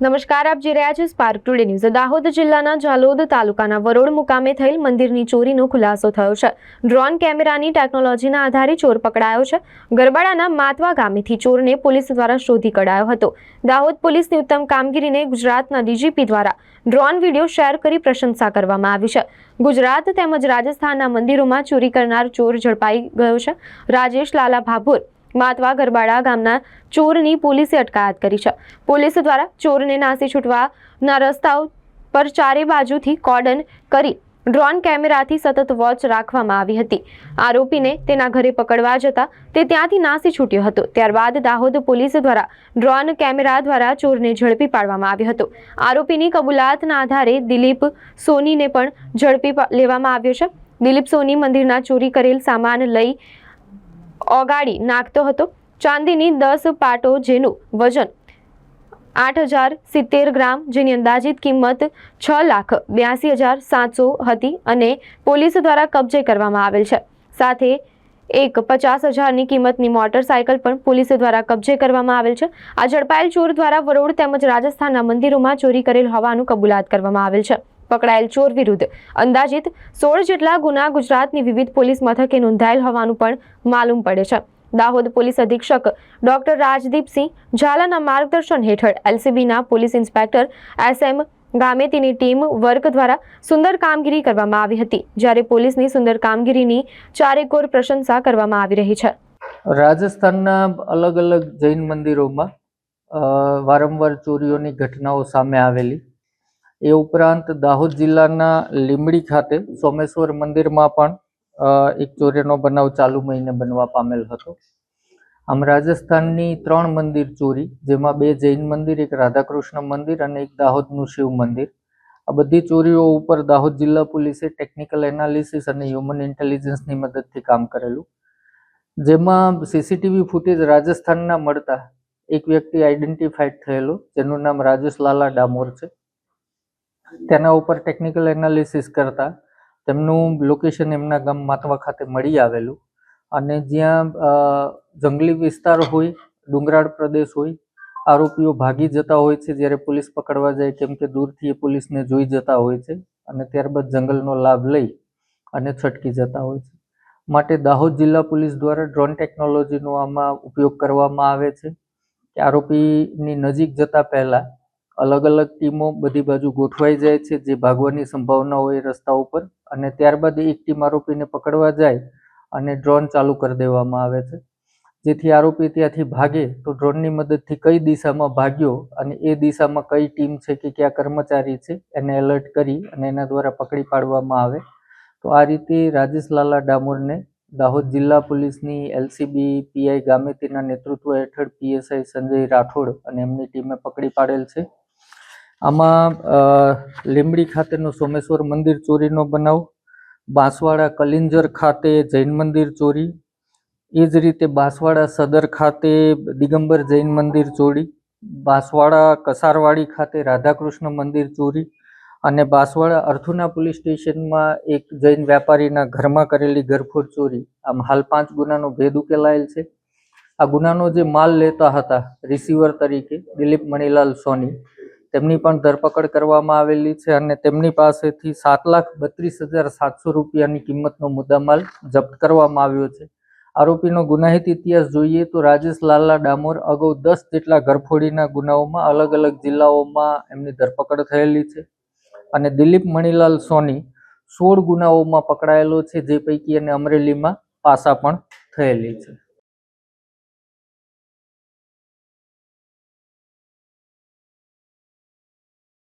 નમસ્કાર, આપ જે રહ્યા છો સ્પાર્ક ટુડે ન્યૂઝ દાહોદ જિલ્લાના જાલોદ તાલુકાના વરોડ મુકામે થયેલ મંદિરની ચોરીનો ખુલાસો થયો છે. ડ્રોન કેમેરાની ટેકનોલોજીના આધારે ચોર પકડાયો છે. ગરબાડાના માતવા ગામેથી ચોરને પોલીસ દ્વારા શોધી કઢાયો હતો. દાહોદ પોલીસની ઉત્તમ કામગીરીને ગુજરાતના ડીજીપી દ્વારા ડ્રોન વીડિયો શેર કરી પ્રશંસા કરવામાં આવી છે. ગુજરાત તેમજ રાજસ્થાનના મંદિરોમાં ચોરી કરનાર ચોર ઝડપાઈ ગયો છે. રાજેશ લાલા ભાભોર માતવા ગરબાડા ગામના ચોરની પોલીસે અટકાયત કરી છે. પોલીસ દ્વારા ચોરને નાસી છૂટવાના રસ્તાઓ પર ચારે બાજુથી કોર્ડન કરી ડ્રોન કેમેરાથી સતત વોચ રાખવામાં આવી હતી. આરોપીને તેના ઘરે પકડવા જતા તે ત્યાંથી નાસી છૂટ્યો હતો. ત્યારબાદ દાહોદ પોલીસ દ્વારા ડ્રોન કેમેરા દ્વારા ચોરને ઝડપી પાડવામાં આવ્યો હતો. આરોપીની કબૂલાતના આધારે દિલીપ સોનીને પણ ઝડપી લેવામાં આવ્યો છે. દિલીપ સોની મંદિરના ચોરી કરેલ સામાન લઈ ઓગાળી નાખતો હતો. ચાંદીની દસ પાટો જેનું વજન આઠ હજાર સિત્તેર ગ્રામ, જેની અંદાજિત કિંમત છ લાખ બ્યાસી હજાર સાતસો હતી અને પોલીસ દ્વારા કબજે કરવામાં આવેલ છે. સાથે એક પચાસ હજારની કિંમતની મોટરસાયકલ પણ પોલીસ દ્વારા કબજે કરવામાં આવેલ છે. આ ઝડપાયેલ ચોર દ્વારા વરોડ તેમજ રાજસ્થાનના મંદિરોમાં ચોરી કરેલ હોવાનું કબૂલાત કરવામાં આવેલ છે. પકડાયેલ ચોર વિરુદ્ધ. અંદાજિત સોળ જેટલા ગુના ગુજરાતની વિવિધ પોલીસ મથકે નોંધાયેલ હોવાનું પણ માલુમ પડે છે. દાહોદ પોલીસ અધિક્ષક ડોક્ટર રાજદીપસિંહ ઝાલાના માર્ગદર્શન હેઠળ એલસીબીના પોલીસ ઇન્સ્પેક્ટર એસ એમ ગામેતીની ટીમ વર્ક દ્વારા સુંદર કામગીરી કરવામાં આવી હતી, જ્યારે પોલીસની સુંદર કામગીરીની ચારેકોર પ્રશંસા કરવામાં આવી રહી છે. રાજસ્થાનના અલગ અલગ જૈન મંદિરોમાં વારંવાર ચોરીઓની ઘટનાઓ સામે આવેલી. એ ઉપરાંત દાહોદ જિલ્લાના લીંબડી ખાતે સોમેશ્વર મંદિરમાં પણ એક ચોરીનો બનાવ ચાલુ મહિને બનવા પામેલ હતો. આમ રાજસ્થાનની ત્રણ મંદિર ચોરી, જેમાં બે જૈન મંદિર, એક રાધાકૃષ્ણ મંદિર અને એક દાહોદનું શિવ મંદિર. આ બધી ચોરીઓ ઉપર દાહોદ જિલ્લા પોલીસે ટેકનિકલ એનાલિસિસ અને હ્યુમન ઇન્ટેલિજન્સની મદદથી કામ કરેલું. જેમાં સીસીટીવી ફૂટેજ રાજસ્થાનના મળતા એક વ્યક્તિ આઈડેન્ટિફાઈડ થયેલો, જેનું નામ રાજેશ લાલા ડામોર છે. તેના ઉપર ટેકનિકલ એનાલિસિસ કરતા તેમનું લોકેશન એમના ગામ માતવા ખાતે મળી આવેલું. અને જ્યાં જંગલી વિસ્તાર હોય, ડુંગરાળ પ્રદેશ હોય, આરોપીઓ ભાગી જતા હોય છે જ્યારે પોલીસ પકડવા જાય કેમ કે દૂરથી એ પોલીસને જોઈ જતા હોય છે અને ત્યારબાદ જંગલનો લાભ લઈ અને છટકી જતા હોય છે. માટે દાહોદ જિલ્લા પોલીસ દ્વારા ડ્રોન ટેકનોલોજીનો આમાં ઉપયોગ કરવામાં આવે છે. કે આરોપીની નજીક જતા પહેલા અલગ અલગ ટીમો બધી બાજુ ગોઠવાઈ જાય છે, જે ભાગવાની સંભાવના હોય રસ્તા ઉપર અને ત્યારબાદ એક ટીમ આરોપીને પકડવા જાય અને ડ્રોન ચાલુ કરી દેવામાં આવે છે. જેથી આરોપી ત્યાંથી ભાગે તો ડ્રોનની મદદથી કઈ દિશામાં ભાગ્યો અને એ દિશામાં કઈ ટીમ છે કે કયા કર્મચારી છે એને એલર્ટ કરી અને એના દ્વારા પકડી પાડવામાં આવે. તો આ રીતે રાજેશ લાલા ડામોરને દાહોદ જિલ્લા પોલીસની એલસીબી પીઆઈ ગામેતીના નેતૃત્વ હેઠળ પીએસઆઈ સંજય રાઠોડ અને એમની ટીમે પકડી પાડેલ છે. આમાં લીંબડી ખાતેનું સોમેશ્વર મંદિર ચોરીનો બનાવ, બાંસવાડા કલિંજર ખાતે જૈન મંદિર ચોરી, એ જ રીતે બાંસવાડા સદર ખાતે દિગંબર જૈન મંદિર ચોરી, બાંસવાડા કસારવાડી ખાતે રાધાકૃષ્ણ મંદિર ચોરી અને બાંસવાડા અર્થુના પોલીસ સ્ટેશનમાં એક જૈન વ્યાપારીના ઘરમાં કરેલી ઘરફોડ ચોરી. આમ હાલ પાંચ ગુનાનો ભેદ ઉકેલાયેલ છે. આ ગુનાનો જે માલ લેતા હતા, રિસીવર તરીકે દિલીપ મણીલાલ સોની તેમની પણ ધરપકડ કરવામાં આવેલી છે અને તેમની પાસેથી સાત લાખ બત્રીસ હજાર સાતસો રૂપિયાની કિંમતનો મુદ્દામાલ જપ્ત કરવામાં આવ્યો છે. આરોપીનો ગુનાહિત ઇતિહાસ જોઈએ તો રાજેશ લાલા ડામોર અગાઉ દસ જેટલા ઘરફોડીના ગુનાઓમાં અલગ અલગ જિલ્લાઓમાં એમની ધરપકડ થયેલી છે અને દિલીપ મણિલાલ સોની સોળ ગુનાઓમાં પકડાયેલો છે, જે પૈકી એને અમરેલીમાં પાસા પણ થયેલી છે.